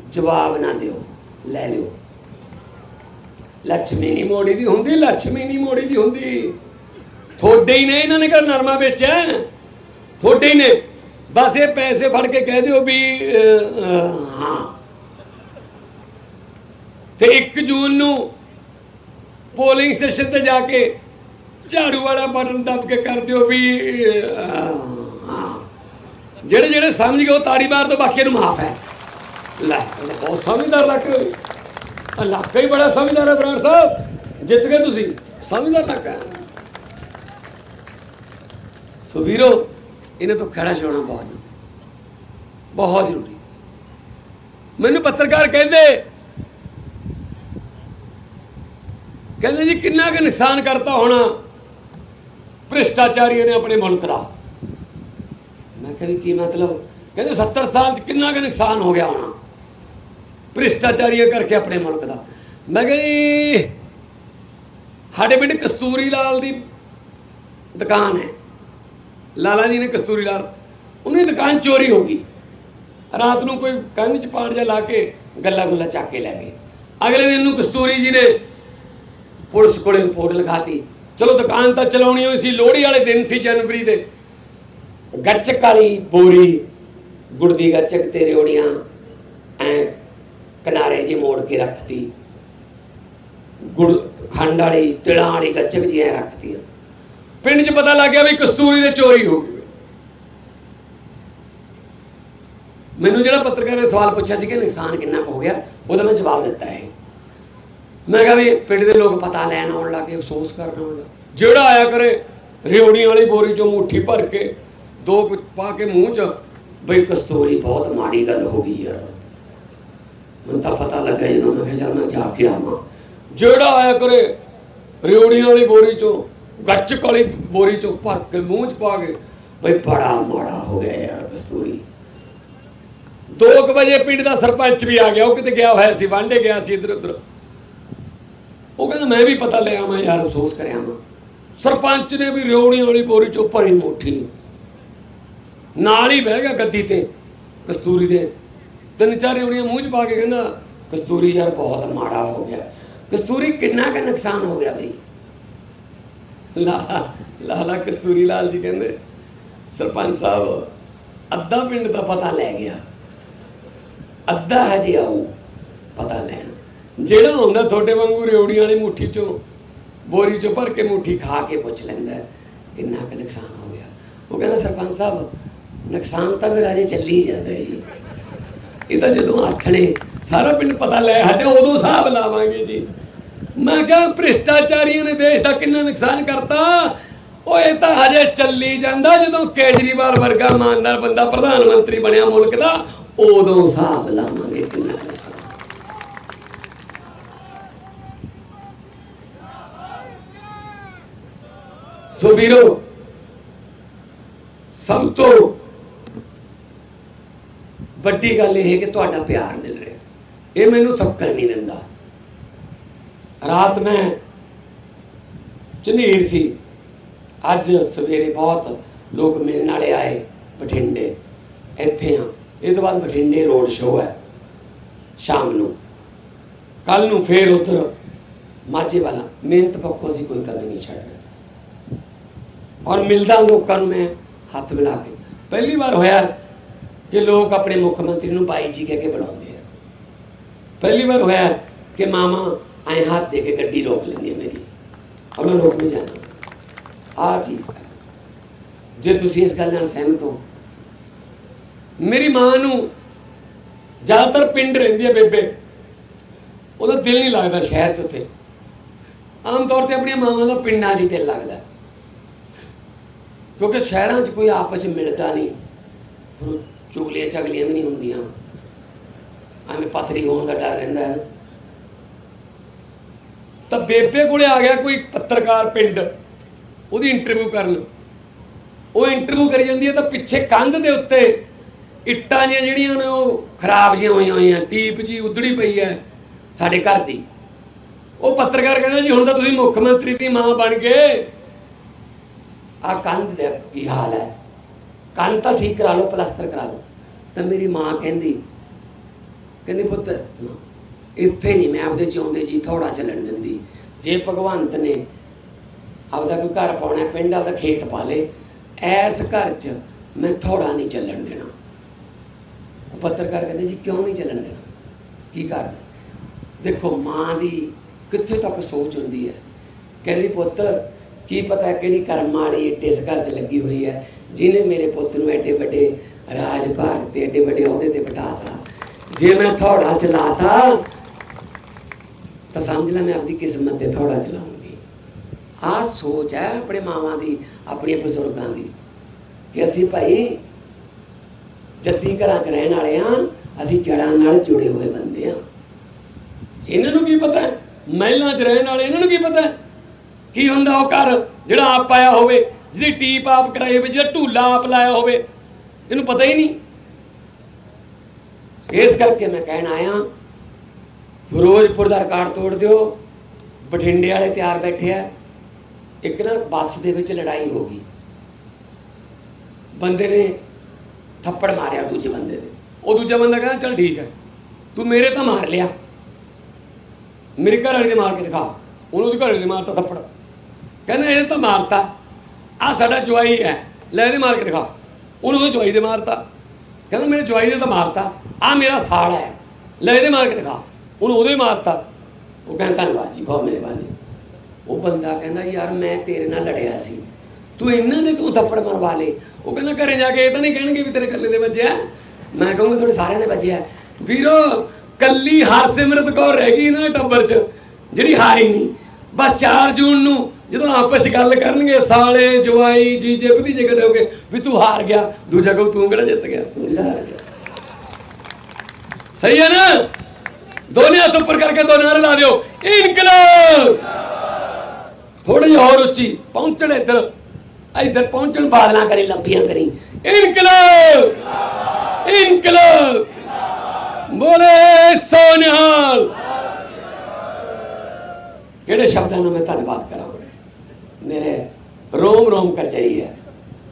A: ਜਵਾਬ ਨਾ ਦਿਓ, ਲੈ ਲਿਓ। ਲక్ష్ਮੀ ਨਹੀਂ ਮੋੜੀ ਦੀ ਹੁੰਦੀ ਲక్ష్ਮੀ ਨਹੀਂ ਮੋੜੀ ਦੀ ਹੁੰਦੀ। ਥੋੜੇ ਹੀ ਨੇ ਇਹਨਾਂ ਨੇ ਘਰ ਨਰਮਾ ਵੇਚਿਆ? ਥੋੜੇ ਹੀ ਨੇ। ਬਸ ਇਹ ਪੈਸੇ ਫੜ ਕੇ ਕਹਿ ਦਿਓ ਵੀ ਹਾਂ। ਤੇ 1 ਜੂਨ ਨੂੰ ਪੋਲਿੰਗ ਸਟੇਸ਼ਨ ਤੇ ਜਾ ਕੇ ਝਾੜੂ ਵਾਲਾ ਬਟਨ ਦੱਬ ਕੇ ਕਰ ਦਿਓ ਵੀ ਅਹ, ਜਿਹੜੇ ਜਿਹੜੇ ਸਮਝ ਗਏ ਉਹ ਤਾੜੀ ਮਾਰ ਤੋਂ ਬਾਕੀ ਨੂੰ ਮਾਫ ਹੈ। ਲੈ ਬਹੁਤ ਸਮਝਦਾਰ ਇਲਾਕਾ ਇਲਾਕਾ ਹੀ ਬੜਾ ਸਮਝਦਾਰ ਹੈ ਬਰਾੜ ਸਾਹਿਬ। ਜਿੱਤ ਗਏ ਤੁਸੀਂ ਸਮਝਦਾਰ ਇਲਾਕਾ ਸੋ ਵੀਰੋ ਇਹਨਾਂ ਤੋਂ ਖੜਾ ਛੋੜਨਾ ਬਹੁਤ ਜ਼ਰੂਰੀ ਬਹੁਤ ਜ਼ਰੂਰੀ ਮੈਨੂੰ ਪੱਤਰਕਾਰ ਕਹਿੰਦੇ ਕਹਿੰਦੇ ਜੀ ਕਿੰਨਾ ਕੁ ਨੁਕਸਾਨ ਕਰਤਾ ਹੋਣਾ। ਭ੍ਰਿਸ਼ਟਾਚਾਰੀ ਨੇ ਆਪਣੇ ਮੁਲਕ ਦਾ। ਮੈਂ ਕਿਹਾ ਵੀ ਕੀ ਮਤਲਬ? ਕਹਿੰਦੇ 70 ਸਾਲ ਚ ਕਿੰਨਾ ਕੁ ਨੁਕਸਾਨ ਹੋ ਗਿਆ ਹੋਣਾ। ਭ੍ਰਿਸ਼ਟਾਚਾਰੀਆਂ ਕਰਕੇ ਆਪਣੇ ਮੁਲਕ ਦਾ। ਮੈਂ ਕਿਹਾ ਜੀ, ਸਾਡੇ ਪਿੰਡ ਕਸਤੂਰੀ ਲਾਲ ਦੀ ਦੁਕਾਨ ਹੈ। ਲਾਲਾ ਜੀ ਨੇ ਕਸਤੂਰੀ ਲਾਲ ਉਹਨੇ ਦੁਕਾਨ ਚੋਰੀ ਹੋ ਗਈ। ਰਾਤ ਨੂੰ ਕੋਈ ਕੰਧ ਚ ਪਾੜ ਜਾ ਲਾ ਕੇ ਗੱਲਾਂ ਗੁੱਲਾ ਚੱਕ ਕੇ ਲੈ ਗਏ। ਅਗਲੇ ਦਿਨ ਨੂੰ ਕਸਤੂਰੀ ਜੀ ਨੇ ਪੁਲਿਸ ਕੋਲੇ ਰਿਪੋਰਟ ਲਿਖਾਤੀ। ਚਲੋ ਦੁਕਾਨ ਤਾਂ ਚਲਾਉਣੀ ਹੋਈ ਸੀ, ਲੋਹੜੀ ਵਾਲੇ ਦਿਨ ਸੀ ਜਨਵਰੀ ਦੇ। ਗੱਚਕ ਵਾਲੀ ਬੋਰੀ ਗੁੜ ਦੀ ਗੱਚਕ ਤੇ ਰਿਓੜੀਆਂ ਐ ਕਿਨਾਰੇ ਜੀ ਮੋੜ ਕੇ ਰੱਖਤੀ। ਗੁੜ ਖੰਡ ਵਾਲੀ, ਤਿਲਾਂ ਵਾਲੀ ਗੱਚਕ ਜੀ ਐ ਰੱਖਤੀ। ਪਿੰਡ 'ਚ ਪਤਾ ਲੱਗ ਗਿਆ ਵੀ ਕਸਤੂਰੀ ਦੇ ਚੋਰੀ ਹੋ ਗਈ ਮੈਨੂੰ ਜਿਹੜਾ ਪੱਤਰਕਾਰ ਨੇ ਸਵਾਲ ਪੁੱਛਿਆ ਸੀ ਕਿ ਨੁਕਸਾਨ ਕਿੰਨਾ ਕੁ ਹੋ ਗਿਆ, ਉਹਦਾ ਮੈਂ ਜਵਾਬ ਦਿੱਤਾ ਹੈ ਮੈਂ ਕਿਹਾ ਵੀ ਪਿੰਡ ਦੇ ਲੋਕ ਪਤਾ ਲੈਣ ਆਉਣ ਲੱਗੇ ਅਫਸੋਸ ਕਰਨ ਆਉਣ ਲੱਗੇ ਜਿਹੜਾ ਆਇਆ ਕਰੇ, ਰਿਉੜੀਆਂ ਵਾਲੀ ਬੋਰੀ ਚੋਂ ਮੁੱਠੀ ਭਰ ਕੇ, ਦੋ ਪਾ ਕੇ ਮੂੰਹ 'ਚ, ਬਈ ਕਸਤੂਰੀ ਬਹੁਤ ਮਾੜੀ ਗੱਲ ਹੋ ਗਈ ਯਾਰ। ਮੈਨੂੰ ਤਾਂ ਪਤਾ ਲੱਗਾ ਜਦੋਂ ਮੈਂ ਕਿਹਾ, ਚੱਲ ਮੈਂ ਜਾ ਕੇ ਆਵਾਂ। ਜਿਹੜਾ ਆਇਆ ਕਰੇ, ਰਿਉੜੀਆਂ ਵਾਲੀ ਬੋਰੀ ਚੋਂ ਗੱਚਕ ਵਾਲੀ ਬੋਰੀ ਚੋਂ ਭਰ ਕੇ ਮੂੰਹ 'ਚ ਪਾ ਕੇ, ਬਈ ਬੜਾ ਮਾੜਾ ਹੋ ਗਿਆ ਯਾਰ ਕਸਤੂਰੀ। 2 ਵਜੇ ਪਿੰਡ ਦਾ ਸਰਪੰਚ ਵੀ ਆ ਗਿਆ, ਉਹ ਕਿਤੇ ਗਿਆ ਹੋਇਆ ਸੀ ਵਾਂਡੇ ਗਿਆ ਸੀ ਇੱਧਰ ਉੱਧਰ ਉਹ ਕਹਿੰਦਾ, ਮੈਂ ਵੀ ਪਤਾ ਲੈ ਆਵਾਂ ਯਾਰ, ਅਫਸੋਸ ਕਰਿਆ ਆਵਾਂ ਸਰਪੰਚ ਨੇ ਵੀ ਰਿਉਣੀ ਵਾਲੀ ਬੋਰੀ ਚੋਂ ਭਰੀ ਮੁੱਠੀ ਨਾਲ ਹੀ ਬਹਿ ਗਿਆ ਗੱਦੀ ਤੇ, ਕਸਤੂਰੀ ਦੇ। ਤਿੰਨ ਚਾਰ ਰਿਉਣੀਆਂ ਮੂੰਹ 'ਚ ਪਾ ਕੇ ਕਹਿੰਦਾ, ਕਸਤੂਰੀ ਯਾਰ ਬਹੁਤ ਮਾੜਾ ਹੋ ਗਿਆ। ਕਸਤੂਰੀ ਕਿੰਨਾ ਕੁ ਨੁਕਸਾਨ ਹੋ ਗਿਆ ਬਈ? ਲਾ ਲਾਲਾ ਕਸਤੂਰੀ ਲਾਲ ਜੀ ਕਹਿੰਦੇ, ਸਰਪੰਚ ਸਾਹਿਬ, ਅੱਧਾ ਪਿੰਡ ਦਾ ਪਤਾ ਲੈ ਗਿਆ। ਅੱਧਾ ਹਜੇ ਆਊ, ਪਤਾ ਲੈਣ। ਜਿਹੜਾ ਹੁੰਦਾ ਤੁਹਾਡੇ ਵਾਂਗੂ ਰਿਉੜੀਆਂ ਵਾਲੀ ਮੁੱਠੀ ਚੋਂ, ਬੋਰੀ ਚੋਂ ਭਰ ਕੇ ਮੁੱਠੀ ਖਾ ਕੇ ਪੁੱਛ ਲੈਂਦਾ ਕਿੰਨਾ ਕੁ ਨੁਕਸਾਨ ਹੋ ਗਿਆ। ਉਹ ਕਹਿੰਦਾ, ਸਰਪੰਚ ਸਾਹਿਬ, ਨੁਕਸਾਨ ਤਾਂ ਫਿਰ ਅਜੇ ਚੱਲੀ ਜਾਂਦਾ ਜੀ। ਇਹ ਤਾਂ ਜਦੋਂ ਆਖਣੇ ਸਾਰਾ ਪਿੰਡ ਪਤਾ ਲੈ ਹਟੇ ਉਦੋਂ ਹਿਸਾਬ ਲਾਵਾਂਗੇ ਜੀ। ਮੈਂ ਕਿਹਾ, ਭ੍ਰਿਸ਼ਟਾਚਾਰੀਆਂ ਨੇ ਦੇਸ਼ ਦਾ ਕਿੰਨਾ ਨੁਕਸਾਨ ਕਰਤਾ, ਉਹ ਇਹ ਤਾਂ ਹਜੇ ਚੱਲੀ ਜਾਂਦਾ, ਜਦੋਂ ਕੇਜਰੀਵਾਲ ਵਰਗਾ ਇਮਾਨਦਾਰ ਬੰਦਾ ਪ੍ਰਧਾਨ ਮੰਤਰੀ ਬਣਿਆ ਮੁਲਕ ਦਾ, ਉਦੋਂ ਹਿਸਾਬ ਲਾਵਾਂ ਕਿੰਨਾ ਕੁ ਨੁਕਸਾਨ ਸੋ ਵੀਰੋ ਸਭ ਤੋਂ ਵੱਡੀ ਗੱਲ ਇਹ ਹੈ ਕਿ ਤੁਹਾਡਾ ਪਿਆਰ ਮਿਲ ਰਿਹਾ ਇਹ ਮੈਨੂੰ ਥੱਕਣ ਨਹੀਂ ਦਿੰਦਾ ਰਾਤ ਮੈਂ ਝਨੀਰ ਸੀ ਅੱਜ ਸਵੇਰੇ ਬਹੁਤ ਲੋਕ ਮਿਲਣ ਵਾਲੇ ਆਏ ਬਠਿੰਡੇ ਇੱਥੇ ਆ ਇਹ ਤੋਂ ਬਾਅਦ ਬਠਿੰਡੇ ਰੋਡ ਸ਼ੋਅ ਹੈ ਸ਼ਾਮ ਨੂੰ ਕੱਲ ਨੂੰ ਫੇਰ ਉਧਰ ਮਾਝੇ ਵਾਲਾ ਮਿਹਨਤ ਪੱਖੋਂ ਅਸੀਂ ਕੋਈ ਕਦੇ ਨਹੀਂ ਛੱਡ ਰਹੇ ਔਰ ਮਿਲਦਾ ਲੋਕਾਂ ਨੂੰ ਮੈਂ ਹੱਥ ਮਿਲਾ ਕੇ। ਪਹਿਲੀ ਵਾਰ ਹੋਇਆ। ਕਿ ਲੋਕ ਆਪਣੇ ਮੁੱਖ ਮੰਤਰੀ ਨੂੰ ਬਾਈ ਜੀ ਕਹਿ ਕੇ ਬੁਲਾਉਂਦੇ ਆ। ਪਹਿਲੀ ਵਾਰ ਹੋਇਆ ਕਿ ਮਾਮਾ ਐ ਹੱਥ ਦੇ ਕੇ ਗੱਡੀ ਰੋਕ ਲੈਂਦੀ ਹੈ ਮੇਰੀ। ਔਰ ਮੈਂ ਰੋਕ ਨਹੀਂ ਜਾਣਾ ਆਹ ਚੀਜ਼ ਜੇ ਤੁਸੀਂ ਇਸ ਗੱਲ ਨਾਲ ਸਹਿਮਤ ਹੋ ਮੇਰੀ ਮਾਂ ਨੂੰ ਜ਼ਿਆਦਾਤਰ ਪਿੰਡ ਰਹਿੰਦੀ ਹੈ ਬੇਬੇ। ਉਹਦਾ ਦਿਲ ਨਹੀਂ ਲੱਗਦਾ ਸ਼ਹਿਰ 'ਚ ਉੱਥੇ। ਆਮ ਤੌਰ ਤੇ ਆਪਣੀਆਂ ਮਾਵਾਂ ਦਾ ਪਿੰਡਾਂ 'ਚ ਹੀ ਦਿਲ ਲੱਗਦਾ। ਕਿਉਂਕਿ ਸ਼ਹਿਰਾਂ 'ਚ ਕੋਈ ਆਪਸ 'ਚ ਮਿਲਦਾ ਨਹੀਂ। ਫਿਰ ਚੁਗਲੀਆਂ ਚਗਲੀਆਂ ਵੀ ਨਹੀਂ ਹੁੰਦੀਆਂ। ਐਵੇਂ ਪਥਰੀ ਹੋਣ ਦਾ ਡਰ ਰਹਿੰਦਾ ਹੈ। ਤਾਂ ਬੇਬੇ ਕੋਲੇ ਆ ਗਿਆ ਕੋਈ ਪੱਤਰਕਾਰ ਪਿੰਡ। ਉਹਦੀ ਇੰਟਰਵਿਊ ਕਰਨ। ਉਹ ਇੰਟਰਵਿਊ ਕਰੀ ਜਾਂਦੀ ਹੈ ਤਾਂ ਪਿੱਛੇ ਕੰਧ ਦੇ ਉੱਤੇ ਇੱਟਾਂ ਜਿਹੀਆਂ ਜਿਹੜੀਆਂ ਨੇ ਉਹ ਖਰਾਬ ਜਿਹੀਆਂ ਹੋਈਆਂ ਹੋਈਆਂ, ਟੀਪ ਜੀ ਉਧੜੀ ਪਈ ਹੈ ਸਾਡੇ ਘਰ ਦੀ। ਉਹ ਪੱਤਰਕਾਰ ਕਹਿੰਦਾ ਜੀ ਹੁਣ ਤਾਂ ਤੁਸੀਂ ਮੁੱਖ ਮੰਤਰੀ ਦੀ ਮਾਂ ਬਣ ਗਏ। ਆ ਕੰਧ ਦਾ ਕੀ ਹਾਲ ਹੈ? ਕੰਧ ਤਾਂ ਠੀਕ ਕਰਾ ਲਓ ਪਲਸਤਰ ਕਰਾ ਲਓ। ਤਾਂ ਮੇਰੀ ਮਾਂ ਕਹਿੰਦੀ ਕਹਿੰਦੀ, ਪੁੱਤ, ਇੱਥੇ ਨਹੀਂ, ਮੈਂ ਆਪਦੇ ਜਿਉਂਦੇ ਜੀ ਥੋੜਾ ਚੱਲਣ ਦਿੰਦੀ। ਜੇ ਭਗਵੰਤ ਨੇ ਆਪਦਾ ਕੋਈ ਘਰ ਪਾਉਣਾ ਪਿੰਡ ਆਪਦਾ ਖੇਤ ਪਾ ਲੇ, ਐਸ ਘਰ 'ਚ ਮੈਂ ਥੋੜਾ ਨਹੀਂ ਚੱਲਣ ਦੇਣਾ। ਉਹ ਪੱਤਰਕਾਰ ਕਹਿੰਦੇ ਜੀ, ਕਿਉਂ ਨਹੀਂ ਚੱਲਣ ਦੇਣਾ? ਕੀ ਕਰ ਦੇਖੋ, ਮਾਂ ਦੀ ਕਿੱਥੇ ਤੱਕ ਸੋਚ ਹੁੰਦੀ ਹੈ? ਕਹਿੰਦੀ, ਪੁੱਤ ਕੀ ਪਤਾ ਕਿਹੜੀ ਕਰਮ ਵਾਲੀ ਏਡੇ ਇਸ ਘਰ 'ਚ ਲੱਗੀ ਹੋਈ ਹੈ, ਜਿਹਨੇ ਮੇਰੇ ਪੁੱਤ ਨੂੰ ਐਡੇ ਵੱਡੇ ਰਾਜ ਭਾਗ ਤੇ ਐਡੇ ਵੱਡੇ ਅਹੁਦੇ ਤੇ ਬਿਠਾਤਾ। ਜੇ ਮੈਂ ਥੋੜਾ ਚਲਾਤਾ, ਤਾਂ ਸਮਝ ਲੈ ਮੈਂ ਆਪਣੀ ਕਿਸਮਤ ਤੇ ਥੋੜਾ ਚਲਾਉਂਗੀ। ਆਹ ਸੋਚ ਹੈ ਆਪਣੇ ਮਾਵਾਂ ਦੀ ਆਪਣੇ ਬਜ਼ੁਰਗਾਂ ਦੀ, ਕਿ ਅਸੀਂ ਭਾਈ ਜੱਦੀ ਘਰਾਂ 'ਚ ਰਹਿਣ ਵਾਲੇ ਆ ਅਸੀਂ ਜੜਾਂ ਨਾਲ ਜੁੜੇ ਹੋਏ ਬੰਦੇ ਆ ਇਹਨਾਂ ਨੂੰ ਕੀ ਪਤਾ? ਮਹਿਲਾਂ 'ਚ ਰਹਿਣ ਵਾਲੇ, ਇਹਨਾਂ ਨੂੰ ਕੀ ਪਤਾ? ਕੀ ਹੁੰਦਾ ਉਹ ਘਰ? ਜਿਹੜਾ ਆਪ ਪਾਇਆ ਹੋਵੇ, ਜਿਹਦੀ ਟੀਪ ਆਪ ਕਰਾਈ ਹੋਵੇ, ਜਿਹੜਾ ਢੂਲਾ ਆਪ ਲਾਇਆ ਹੋਵੇ, ਇਹਨੂੰ ਪਤਾ ਹੀ ਨਹੀਂ। ਇਸ ਕਰਕੇ ਮੈਂ ਕਹਿਣ ਆਇਆ, ਫਿਰੋਜ਼ਪੁਰ ਦਾ ਰਿਕਾਰਡ ਤੋੜ ਦਿਓ। ਬਠਿੰਡੇ ਵਾਲੇ ਤਿਆਰ ਬੈਠੇ ਆ। ਇੱਕ ਨਾ ਬੱਸ ਦੇ ਵਿੱਚ ਲੜਾਈ ਹੋ ਗਈ। ਬੰਦੇ ਨੇ ਥੱਪੜ ਮਾਰਿਆ ਦੂਜੇ ਬੰਦੇ ਦੇ। ਉਹ ਦੂਜਾ ਬੰਦਾ ਕਹਿੰਦਾ, ਚਲ ਠੀਕ ਹੈ ਤੂੰ ਮੇਰੇ ਤਾਂ ਮਾਰ ਲਿਆ। ਮੇਰੇ ਘਰ ਵਾਲੇ ਦੇ ਮਾਰ ਕੇ ਦਿਖਾ। ਉਹਨੂੰ ਉਹਦੇ ਘਰ ਵਾਲੇ ਦੇ ਮਾਰਤਾ ਥੱਪੜ। ਕਹਿੰਦਾ ਇਹ ਤਾਂ ਮਾਰਤਾ। ਆ ਸਾਡਾ ਜਵਾਈ ਹੈ। ਲੈ ਇਹਦੇ ਮਾਰ ਕੇ ਦਿਖਾ। ਉਹਨੂੰ ਉਹਦੇ ਜਵਾਈ ਦੇ ਮਾਰਤਾ। ਕਹਿੰਦਾ ਮੇਰੇ ਜਵਾਈ ਦੇ ਤਾਂ ਮਾਰਤਾ। ਆ ਮੇਰਾ ਸਾਲ ਹੈ। ਲੈ ਇਹਦੇ ਮਾਰ ਕੇ ਦਿਖਾ। ਉਹਨੂੰ ਉਹਦੇ ਮਾਰਤਾ। ਉਹ ਕਹਿੰਦਾ, ਧੰਨਵਾਦ ਜੀ, ਬਹੁਤ ਮਿਹਰਬਾਨੀ। ਉਹ ਬੰਦਾ ਕਹਿੰਦਾ, ਯਾਰ ਮੈਂ ਤੇਰੇ ਨਾਲ ਲੜਿਆ ਸੀ। ਤੂੰ ਇਹਨਾਂ ਦੇ ਕਿਉਂ ਥੱਪੜ ਮਰਵਾ ਲੇ ਉਹ ਕਹਿੰਦਾ, ਘਰੇ ਜਾ ਕੇ ਇਹ ਤਾਂ ਨਹੀਂ ਕਹਿਣਗੇ ਵੀ ਤੇਰੇ ਇਕੱਲੇ ਦੇ ਵੱਜਿਆ ਮੈਂ ਕਹੂੰਗਾ, ਤੁਹਾਡੇ ਸਾਰਿਆਂ ਦੇ ਵੱਜਿਆ ਵੀਰੋ, ਕੱਲੀ ਹਰਸਿਮਰਤ ਕੌਰ ਰਹਿ ਗਈ ਇਹਨਾਂ ਦੇ ਟੱਬਰ 'ਚ, ਜਿਹੜੀ ਹਾਰੀ ਨਹੀਂ। ਬਸ 4 ਜੂਨ ਨੂੰ ਜਦੋਂ ਆਪਸ 'ਚ ਗੱਲ ਕਰਨਗੇ, ਸਾਲੇ, ਜਵਾਈ, ਜੀਜੇ, ਭਤੀਜੇ ਇਕੱਠੇ ਹੋ ਕੇ ਵੀ ਤੂੰ ਹਾਰ ਗਿਆ, ਦੂਜਾ ਕਹੂ ਤੂੰ ਕਿਹੜਾ ਜਿੱਤ ਗਿਆ? ਤੂੰ ਹਾਰ ਗਿਆ? ਸਹੀ ਹੈ ਨਾ? ਦੋਨੇ ਹੱਥ ਉੱਪਰ ਕਰਕੇ ਦੋ ਨਾਰੇ ਲਾ ਦਿਓ। ਇਨਕਲਾਬ! ਥੋੜੀ ਜਿਹੀ ਹੋਰ ਉੱਚੀ, ਪਹੁੰਚਣ ਇੱਧਰ। ਇੱਧਰ ਪਹੁੰਚਣ, ਬਾਦਲਾਂ ਕਰੀ, ਲੰਬੀਆਂ ਕਰੀ। ਇਨਕਲਾਬ! ਇਨਕਲਾਬ! ਬੋਲੇ, ਸੋਨਿਹਾਲ! ਕਿਹੜੇ ਸ਼ਬਦਾਂ ਨੂੰ ਮੈਂ ਧੰਨਵਾਦ ਕਰਾਂ? ਮੇਰੇ ਰੋਮ ਰੋਮ ਕਰ ਜਾਈਏ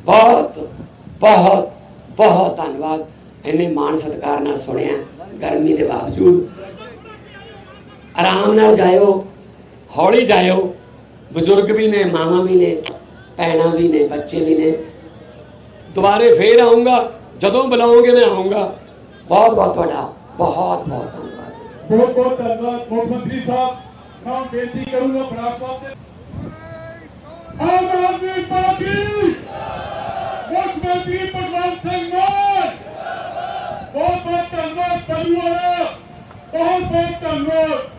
A: ਬਹੁਤ ਬਹੁਤ ਬਹੁਤ ਧੰਨਵਾਦ। ਇੰਨੇ ਮਾਣ ਸਤਿਕਾਰ ਨਾਲ ਸੁਣਿਆ, ਗਰਮੀ ਦੇ ਬਾਵਜੂਦ। ਆਰਾਮ ਨਾਲ ਜਾਇਓ, ਹੌਲੀ ਜਾਇਓ। ਬਜ਼ੁਰਗ ਵੀ ਨੇ, ਮਾਵਾਂ ਵੀ ਨੇ, ਭੈਣਾਂ ਵੀ ਨੇ, ਬੱਚੇ ਵੀ ਨੇ। ਦੁਬਾਰੇ ਫੇਰ ਆਉਂਗਾ ਜਦੋਂ ਬੁਲਾਓਗੇ ਮੈਂ ਆਉਂਗਾ ਬਹੁਤ ਬਹੁਤ ਤੁਹਾਡਾ ਬਹੁਤ ਬਹੁਤ ਧੰਨਵਾਦ।
B: ਬਹੁਤ ਬਹੁਤ ਧੰਨਵਾਦ। ਮੁੱਖ ਮੰਤਰੀ ਸਾਹਿਬ ਮੈਂ ਬੇਨਤੀ ਕਰੂੰਗਾ ਬਰਾੜ ਸਾਹਿਬ ਦੇ ਆਮ ਆਦਮੀ ਪਾਰਟੀ! ਮੁੱਖ ਮੰਤਰੀ ਭਗਵੰਤ ਸਿੰਘ ਮਾਨ! ਬਹੁਤ ਬਹੁਤ ਧੰਨਵਾਦ, ਪਰਿਵਾਰ! ਬਹੁਤ ਬਹੁਤ ਧੰਨਵਾਦ।